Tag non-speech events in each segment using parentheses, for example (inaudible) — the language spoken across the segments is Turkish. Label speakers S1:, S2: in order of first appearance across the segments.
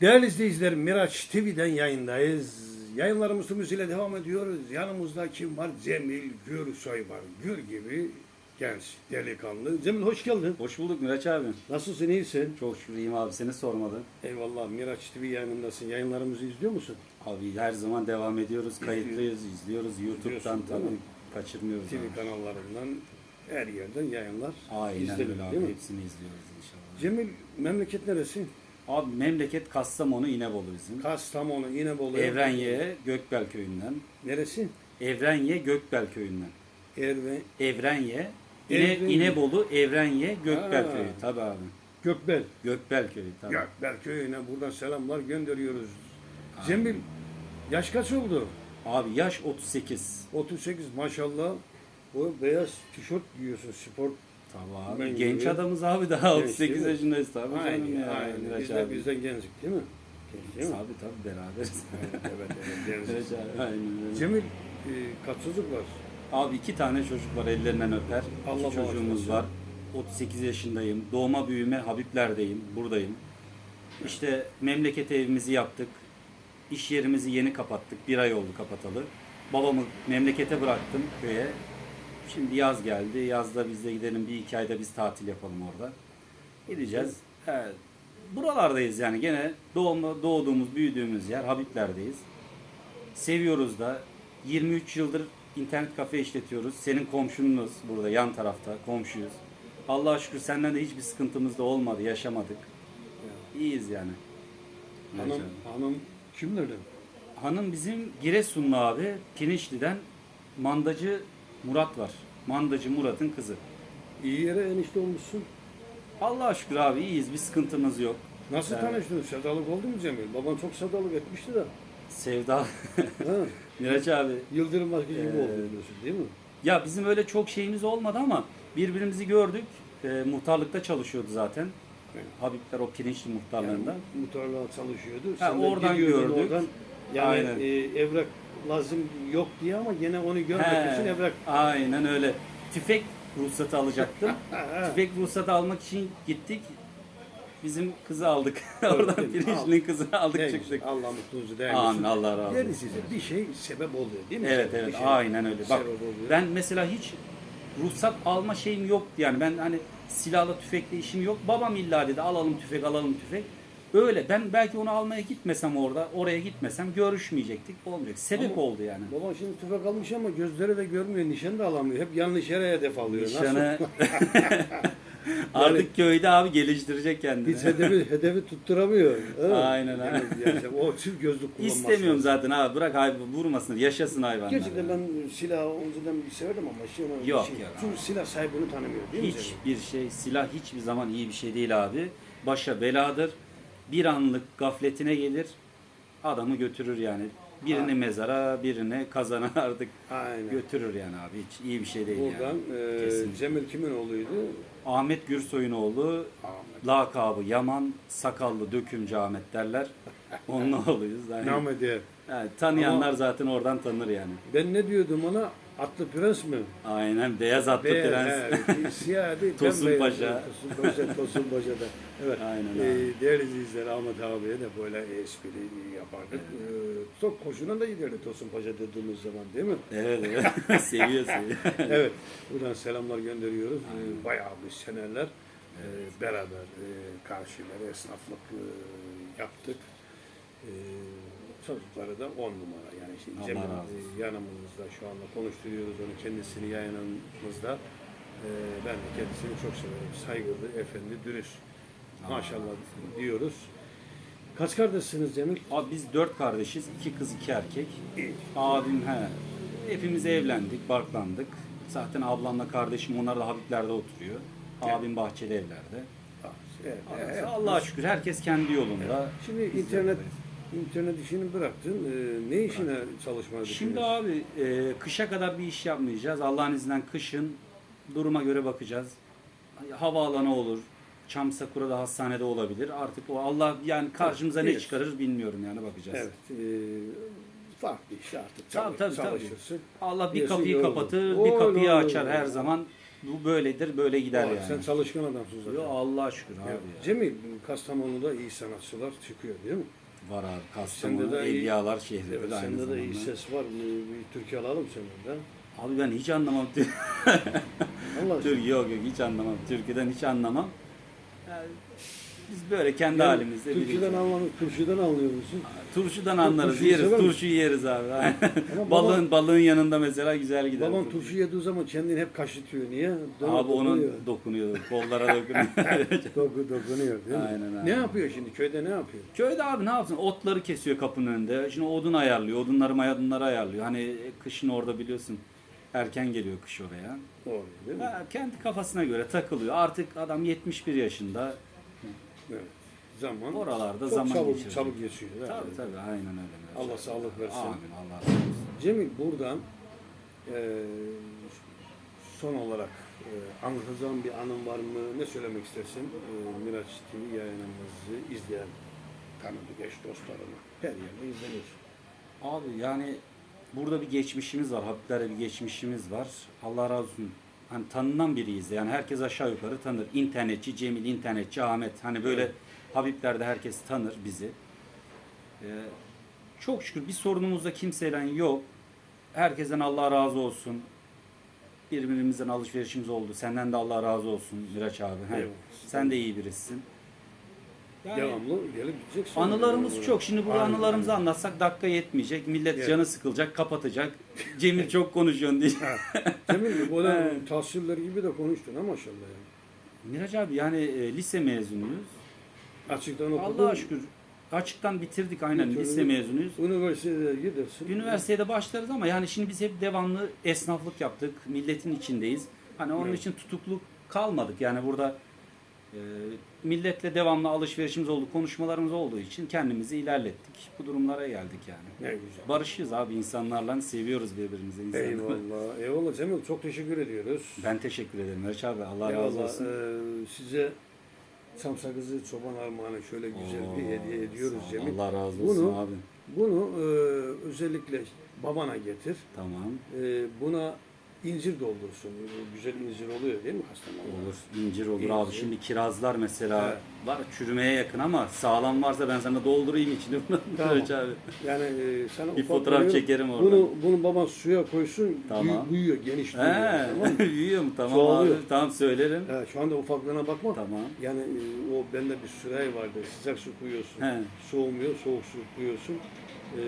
S1: Değerli izleyiciler Miraç TV'den yayındayız. Yayınlarımız ile devam ediyoruz. Yanımızda kim var? Cemil Gürsoy var. Gür gibi genç, delikanlı. Cemil hoş geldin.
S2: Hoş bulduk Miraç abi.
S1: Nasılsın, iyisin?
S2: Çok şükür iyiyim abi seni sormalı.
S1: Eyvallah Miraç TV yayınındasın. Yayınlarımızı izliyor musun?
S2: Abi her zaman devam ediyoruz, kayıtlıyız, izliyoruz. YouTube'dan tabii kaçırmıyoruz
S1: TV
S2: abi.
S1: kanallarından her yerden yayınlar
S2: Aynen
S1: izlenir,
S2: öyle abi. Hepsini izliyoruz inşallah.
S1: Cemil memleket neresi?
S2: Abi memleket Kastamonu İnebolu bizim.
S1: Kastamonu, İnebolu.
S2: Evrenye Gökbel köyünden.
S1: Neresi?
S2: Evrenye Gökbel köyünden.
S1: Erve,
S2: Evrenye İne,
S1: Evrenye.
S2: İnebolu Evrenye Gökbel
S1: Ha.
S2: köyü. Tabii abi.
S1: Gökbel.
S2: Gökbel köyü tabii.
S1: Gökbel köyüne buradan selamlar gönderiyoruz. Cemil yaş kaç oldu?
S2: Abi yaş 38.
S1: 38 maşallah. O beyaz tişört giyiyorsun spor.
S2: Abi.
S1: Ben
S2: Genç
S1: gibi.
S2: adamız abi daha
S1: Genç
S2: 38
S1: değil mi?
S2: yaşındayız tabii canım
S1: Aynen,
S2: ya.
S1: aynen.
S2: Miraç
S1: Biz de
S2: abi.
S1: bizden gençlik değil mi? Genç değil mi?
S2: Tabii tabii beraberiz.
S1: evet, evet, (laughs) gençlik.
S2: abi, Aynen öyle.
S1: Cemil e, kaç çocuk var?
S2: Abi iki tane çocuk var ellerinden öper.
S1: Allah
S2: iki çocuğumuz var. 38 yaşındayım. Doğma büyüme Habibler'deyim. Buradayım. İşte memleket evimizi yaptık. İş yerimizi yeni kapattık. Bir ay oldu kapatalı. Babamı memlekete bıraktım köye. Şimdi yaz geldi. Yazda biz de gidelim bir iki ayda biz tatil yapalım orada. Gideceğiz. Evet. Buralardayız yani gene doğma, doğduğumuz, büyüdüğümüz yer Habibler'deyiz. Seviyoruz da. 23 yıldır internet kafe işletiyoruz. Senin komşunuz burada yan tarafta komşuyuz. Allah'a şükür senden de hiçbir sıkıntımız da olmadı, yaşamadık. İyiyiz yani.
S1: Hanım, hanım kimlerden?
S2: Hanım bizim Giresunlu abi. Pirinçli'den mandacı Murat var. Mandacı Murat'ın kızı.
S1: İyi yere enişte olmuşsun.
S2: Allah'a şükür abi iyiyiz. Bir sıkıntımız yok.
S1: Nasıl
S2: Evet.
S1: tanıştınız? Sevdalık oldu mu Cemil? Baban çok sevdalık etmişti de.
S2: Sevda.
S1: Ha, (laughs)
S2: Miraç abi.
S1: Yıldırım Akıcı gibi
S2: Ee,
S1: oldu diyorsun değil mi?
S2: Ya bizim öyle çok şeyimiz olmadı ama birbirimizi gördük. Ee, muhtarlıkta çalışıyordu zaten.
S1: Evet.
S2: Habibler o pirinçli muhtarlarında.
S1: Yani muhtarlığa çalışıyordu.
S2: Ha, oradan gördük.
S1: Oradan, yani
S2: Aynen.
S1: e, evrak lazım yok diye ama gene onu görmek
S2: He,
S1: için evrak.
S2: Aynen öyle. Tüfek ruhsatı alacaktım. (laughs) Tüfek ruhsatı almak için gittik. Bizim kızı aldık. (laughs) Oradan? Pirinçli'nin kızını aldık
S1: Ne
S2: çıktık.
S1: güzel, Allah mutluluğunuzu değerli
S2: Amin
S1: olsun.
S2: Allah razı olsun.
S1: size bir şey sebep oluyor değil mi?
S2: Evet
S1: Bir
S2: evet
S1: şey
S2: aynen öyle. Bak
S1: sebep oluyor.
S2: ben mesela hiç ruhsat alma şeyim yoktu yani ben hani silahla tüfekle işim yok. Babam illa dedi alalım tüfek alalım tüfek. Öyle ben belki onu almaya gitmesem orada oraya gitmesem görüşmeyecektik olmayacak. Sebep
S1: Ama-
S2: oldu yani.
S1: Baba şimdi tüfek almış ama gözleri de görmüyor, nişan da alamıyor. Hep yanlış yere hedef alıyor.
S2: Nişanı (laughs) (laughs) artık köyde abi geliştirecek kendini.
S1: Hiç hedefi, hedefi tutturamıyor.
S2: Aynen, aynen.
S1: Yani o çift gözlük kullanması
S2: İstemiyorum zaten abi bırak hayvan vurmasın yaşasın hayvanlar.
S1: Gerçekten
S2: ya.
S1: ben silahı önceden severdim ama şimdi
S2: Yok,
S1: şey,
S2: yok abi.
S1: silah sahibini tanımıyor değil mi?
S2: Hiçbir şey, silah hiçbir zaman iyi bir şey değil abi. Başa beladır. Bir anlık gafletine gelir, adamı götürür yani. Birini
S1: Ha.
S2: mezara, birini kazana (laughs) artık
S1: Aynen.
S2: götürür yani abi. Hiç iyi bir şey değil
S1: Buradan
S2: yani.
S1: e,
S2: Kesinlikle.
S1: Cemil kimin oğluydu?
S2: Ahmet Gürsoy'un oğlu,
S1: Ahmet.
S2: lakabı Yaman, sakallı dökümcü Ahmet derler. (laughs) Onun oğluyuz. Yani, yani tanıyanlar
S1: Ama-
S2: zaten oradan tanır yani.
S1: Ben ne diyordum ona? Atlı prens mi?
S2: Aynen beyaz atlı
S1: Beyaz,
S2: prens.
S1: he, (laughs) siyah değil.
S2: Tosun. Paşa.
S1: Tosun Paşa, Tosun Paşa'da. Evet.
S2: Aynen
S1: Ee,
S2: abi.
S1: değerli izleyiciler Ahmet abiye de böyle espri yapardık. Ee, çok hoşuna da giderdi Tosun Paşa dediğimiz zaman değil mi?
S2: Evet evet. (laughs) seviyor seviyor. (laughs)
S1: evet. Buradan selamlar gönderiyoruz. Ee, bayağı bir seneler e, beraber e, karşılar esnaflık e, yaptık. E, çocukları da on numara. Yani Cemil
S2: razı
S1: e, yanımızda şu anda konuşturuyoruz onu kendisini yayınımızda. E, ben de kendisini çok severim. Saygılı, efendi, dürüst. Maşallah diyoruz. Kaç kardeşsiniz Cemil?
S2: Abi biz dört kardeşiz. iki kız iki erkek. Abim he. Hepimiz evlendik, barklandık. Zaten ablamla kardeşim onlar da Habiblerde oturuyor. Abim bahçeli evlerde.
S1: Ah, evet, evet.
S2: Allah'a şükür herkes kendi yolunda.
S1: Şimdi internet. İnternet işini bıraktın. Ee, ne işine çalışmayı
S2: Şimdi
S1: düşünüyorsun?
S2: abi e, kışa kadar bir iş yapmayacağız. Allah'ın izniyle kışın duruma göre bakacağız. Havaalanı olur. Çam Sakura'da hastanede olabilir. Artık o Allah yani karşımıza ne
S1: Evet.
S2: çıkarır bilmiyorum yani bakacağız.
S1: Evet. E, farklı iş artık
S2: Tabii, tabii, tabii.
S1: çalışırsın.
S2: Allah bir
S1: Diyorsun
S2: kapıyı kapatır, bir kapıyı
S1: Olur,
S2: açar
S1: olur.
S2: her zaman. Bu böyledir, böyle gider
S1: Vay,
S2: yani.
S1: Sen çalışkan adamsın zaten.
S2: Yo Allah'a şükür abi.
S1: Ya,
S2: ya.
S1: Cemil, Kastamonu'da iyi sanatçılar çıkıyor değil mi?
S2: Var abi.
S1: Sende
S2: Kastamonu,
S1: de iyi-
S2: Evliyalar şehridir
S1: Evet,
S2: aynı
S1: sende
S2: zamanda.
S1: de iyi ses var. Bir, bir türkü alalım senden de.
S2: Abi ben hiç anlamam. Tür- (laughs)
S1: Allah
S2: Türk yok yok hiç anlamam. Türküden hiç anlamam. Yani biz böyle kendi
S1: Yani
S2: halimizde biriyiz.
S1: anlamı, turşudan anlıyor musun?
S2: Turşudan anlarız,
S1: Turşuyu
S2: yeriz. Turşuyu yeriz abi.
S1: Ama
S2: balığın balığın yanında mesela güzel gider.
S1: Baban
S2: turşu.
S1: turşu yediği zaman kendini hep kaşıtıyor. Niye? Dön-
S2: Abi onun
S1: dokunuyor.
S2: dokunuyor, kollara (laughs) dokunuyor.
S1: Doku, dokunuyor değil mi?
S2: Aynen, aynen.
S1: Ne yapıyor şimdi? Köyde ne yapıyor?
S2: Köyde abi ne yapsın? Otları kesiyor kapının önünde. Şimdi odun ayarlıyor, odunları mayadunları ayarlıyor. Hani kışın orada biliyorsun erken geliyor kış oraya.
S1: Doğru değil mi?
S2: Ha, kendi kafasına göre takılıyor. Artık adam 71 yaşında.
S1: Evet. Zaman.
S2: Oralarda
S1: çok
S2: zaman
S1: çabuk,
S2: geçiriyor.
S1: çabuk geçiyor. değil mi?
S2: Tabii tabii aynen öyle.
S1: Allah sağlık versin.
S2: Amin Allah razı olsun.
S1: Cemil buradan eee, son olarak eee anlatacağım bir anın var mı? Ne söylemek istersin? Eee, Miraç TV yayınımızı izleyen tanıdık eş dostlarına her yerde izlenir.
S2: Abi yani burada bir geçmişimiz var. Habibler'e bir geçmişimiz var. Allah razı olsun. Hani tanınan biriyiz. Yani herkes aşağı yukarı tanır. İnternetçi Cemil, internetçi Ahmet. Hani böyle
S1: Evet.
S2: Habibler'de herkes tanır bizi. Ee, çok şükür bir sorunumuz da kimseyle yok. Herkesten Allah razı olsun. Birbirimizden alışverişimiz oldu. Senden de Allah razı olsun Miraç abi. He.
S1: Eyvallah.
S2: Sen de iyi birisin. Yani-
S1: Devamlı gelip gideceksin.
S2: Anılarımız çok. Şimdi burada
S1: Aynen,
S2: anılarımızı
S1: aynen.
S2: anlatsak dakika yetmeyecek. Millet
S1: Evet.
S2: canı sıkılacak, kapatacak. Cemil çok konuşuyorsun diye.
S1: Cemil bu da (laughs)
S2: Evet.
S1: tahsiller gibi de konuştun ha maşallah. Yani.
S2: Miraç abi yani e, lise mezunuyuz.
S1: Açıktan okudun.
S2: Allah'a şükür açıktan bitirdik aynen
S1: Bitirdin.
S2: lise mezunuyuz.
S1: Üniversiteye gidersin.
S2: Üniversitede başlarız ama yani şimdi biz hep devamlı esnaflık yaptık. Milletin içindeyiz. Hani onun
S1: Evet.
S2: için tutukluk kalmadık. Yani burada e, milletle devamlı alışverişimiz oldu, konuşmalarımız olduğu için kendimizi ilerlettik. Bu durumlara geldik yani.
S1: Ne güzel.
S2: Barışıyız abi insanlarla seviyoruz birbirimizi. insanlarla.
S1: Eyvallah. Eyvallah Cemil çok teşekkür ediyoruz.
S2: Ben teşekkür ederim Meriç abi. Allah razı
S1: Eyvallah.
S2: olsun.
S1: Ee, size Samsakızı çoban armağanı şöyle güzel bir
S2: Oo,
S1: hediye ediyoruz
S2: sağ ol.
S1: Cemil.
S2: Allah razı olsun
S1: Bunu-
S2: abi.
S1: Bunu e, özellikle babana getir.
S2: Tamam.
S1: E, buna incir doldursun. Güzel incir oluyor değil mi Kastamonu'da?
S2: Olur. incir olur
S1: İncir.
S2: abi. Şimdi kirazlar mesela
S1: Evet.
S2: var çürümeye yakın ama sağlam varsa ben sana doldurayım içini. (laughs)
S1: Tamam.
S2: Abi.
S1: Yani e, sana
S2: Bir
S1: ufak
S2: fotoğraf
S1: veriyorum.
S2: çekerim orada.
S1: Bunu, bunu baban suya koysun.
S2: Tamam.
S1: Büyü- büyüyor, geniş büyüyor.
S2: He,
S1: Tamam mı? (laughs)
S2: büyüyor mu? Tamam
S1: Çoğalıyor.
S2: abi. Tamam söylerim.
S1: He, şu anda ufaklığına bakma.
S2: Tamam.
S1: Yani e, o bende bir sürahi vardı. Sıcak su koyuyorsun.
S2: He.
S1: Soğumuyor, soğuk su koyuyorsun. E,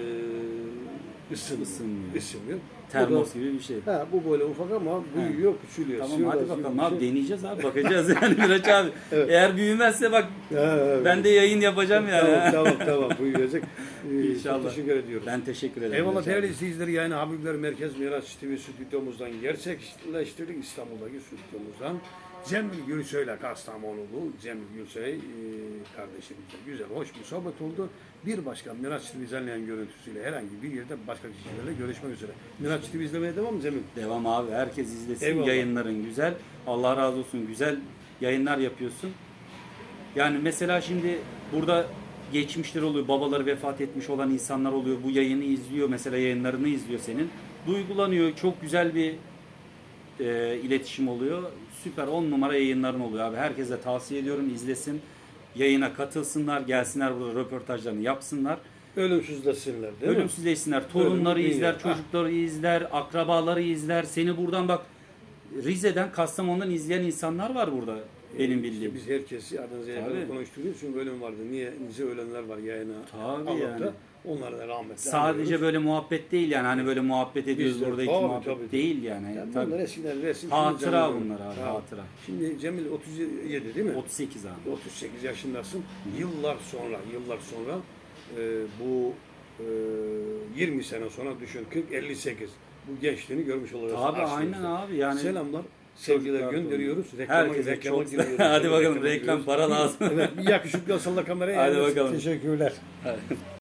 S1: ısınmıyor.
S2: Isınmıyor.
S1: Isınmıyor.
S2: Termos
S1: Bu
S2: gibi bir şey.
S1: da, he, bu böyle ufak ama büyüyor, küçülüyor.
S2: Tamam hadi bakalım abi
S1: şey.
S2: deneyeceğiz abi bakacağız yani Miraç abi. (laughs)
S1: Evet.
S2: Eğer büyümezse bak
S1: He, he,
S2: ben de yayın yapacağım yani.
S1: Tamam, (laughs) tamam, tamam. Büyüyecek. Ee,
S2: İnşallah.
S1: Çok teşekkür ediyoruz.
S2: Ben teşekkür ederim.
S1: Eyvallah değerli izleyiciler yani Habibler Merkez Miraç TV stüdyomuzdan gerçekleştirdik İstanbul'daki stüdyomuzdan. Cemil Gülsoy ile Kastamonulu Cemil Gülsoy e, kardeşimizle güzel, hoş bir sohbet oldu. Bir başka Miraç TV izleyen görüntüsüyle herhangi bir yerde başka kişilerle görüşmek üzere. Miraç TV izlemeye devam mı Cemil?
S2: Devam abi. Herkes izlesin.
S1: Eyvallah.
S2: Yayınların güzel. Allah razı olsun. Güzel yayınlar yapıyorsun. Yani mesela şimdi burada geçmişler oluyor. Babaları vefat etmiş olan insanlar oluyor. Bu yayını izliyor. Mesela yayınlarını izliyor senin. Duygulanıyor. Çok güzel bir e, iletişim oluyor. Süper 10 numara yayınların oluyor abi. Herkese tavsiye ediyorum izlesin. Yayına katılsınlar. Gelsinler burada röportajlarını yapsınlar.
S1: Ölümsüzlesinler değil mi?
S2: Ölümsüzleşsinler. Torunları
S1: Ölüm
S2: izler,
S1: değil.
S2: çocukları izler, akrabaları izler. Seni buradan bak Rize'den, Kastamonu'dan izleyen insanlar var burada benim bildiğim.
S1: Biz herkesi adınıza yakın
S2: Tabii.
S1: konuştuğumuz için bölüm vardı. Niye? Nice ölenler var yayına.
S2: Tabii yani.
S1: Onlara da rahmetle
S2: Sadece
S1: anıyoruz.
S2: böyle muhabbet değil yani hani böyle muhabbet ediyoruz
S1: Bizler,
S2: burada iki
S1: tabii,
S2: muhabbet
S1: tabii.
S2: değil yani.
S1: Yani
S2: Tabii.
S1: bunlar eskiden resim.
S2: Hatıra bunlar abi,
S1: Tamam.
S2: hatıra.
S1: Şimdi Cemil 37 değil mi?
S2: 38 abi.
S1: 38 yaşındasın. Yıllar sonra, yıllar sonra e, bu e, 20 sene sonra düşün 40 58 bu gençliğini görmüş olacaksın.
S2: Abi aynen abi yani.
S1: Selamlar. Sevgiler gönderiyoruz. Reklama,
S2: Herkese
S1: reklama
S2: çok
S1: giriyoruz. (laughs)
S2: Hadi bakalım reklam para lazım.
S1: Evet yakışıklı salla kameraya.
S2: Hadi bakalım.
S1: Teşekkürler.